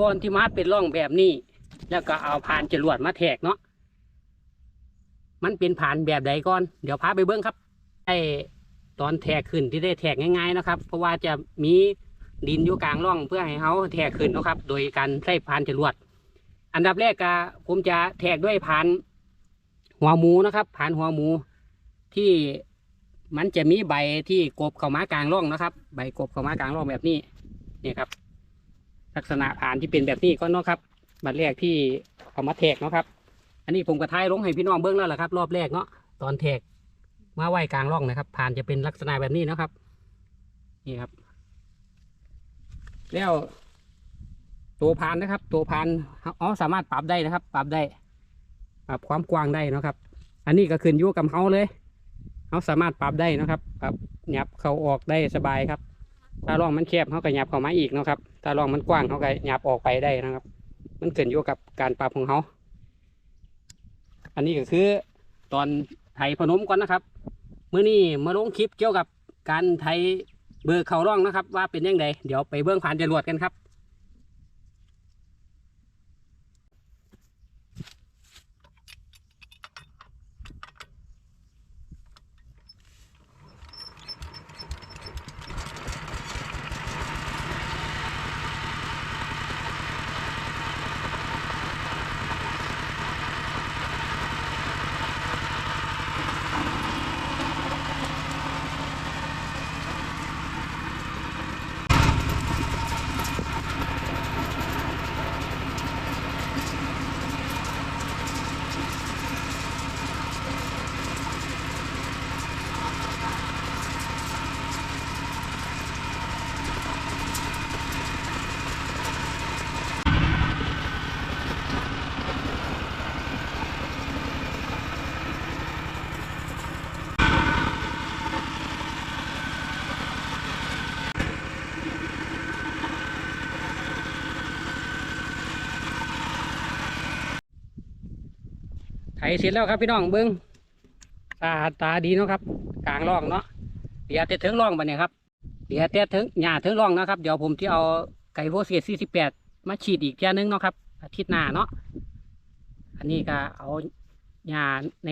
ก้อนที่มาเป็นร่องแบบนี้ แล้วก็เอาผ่านจรวดมาแทกเนาะมันเป็นผ่านแบบใดก่อน เดี๋ยวพาไปเบิ้งครับไอตอนแทกขึ้นที่ได้แทกง่ายๆนะครับ เพราะว่าจะมีดินอยู่กลางร่องเพื่อให้เขาแทกขึ้นนะครับ โดยการใช้ผ่านจรวด อันดับแรกก็ผมจะแทกด้วยผ่านหัวหมูนะครับ ผ่านหัวหมูที่มันจะมีใบที่กบเข้ามากลางร่องนะครับ ใบกบเข้ามากลางร่องแบบนี้นี่ครับ ลักษณะผ่านที่เป็นแบบนี้ก็เนาะครับบัดแรกที่เอามาแทกเนาะครับ อันนี้ผมกระทายลงให้พี่น้องเบิ้องแล้วแหละครับ รอบแรกเนาะตอนแทกมาไว้กลางร่องนะครับ ผ่านจะเป็นลักษณะแบบนี้นะครับ นี่ครับ แล้วตัวพานนะครับ ตัวพานอ๋อสามารถปรับได้นะครับ ปรับได้ ปรับความกว้างได้นะครับ อันนี้ก็ขึ้นอยู่กับเขาเลยเขาสามารถปรับได้นะครับปรับหยับเขาออกได้สบายครับ ถ้าร่องมันแคบเขาก็หยับเข้ามาอีกนะครับ ถ้าร่องมันกว้างเขาก็หยับออกไปได้นะครับ มันขึ้นอยู่กับการปรับของเขาอันนี้ก็คือตอนไถพนมก่อนนะครับเมื่อนี้มาลงคลิปเกี่ยวกับการไถเบอร์เขาร่องนะครับ ว่าเป็นยังไงเดี๋ยวไปเบื้องผ่านจรวดกันครับ ไถเสร็จแล้วครับพี่น้องเบิ้งตาตาดีเนาะครับ กลางร่องเนาะเดี๋ยวจะถึงร่องบันเนี่ยครับเดี๋ยวจะถึงหญ้าถึงร่องนะครับ เดี๋ยวผมที่เอาไก่โพเสียสี่สิบแปดมาฉีดอีกเทียนึงเนาะครับอาทิตย์หน้าเนาะอันนี้ก็เอาหญ้าใน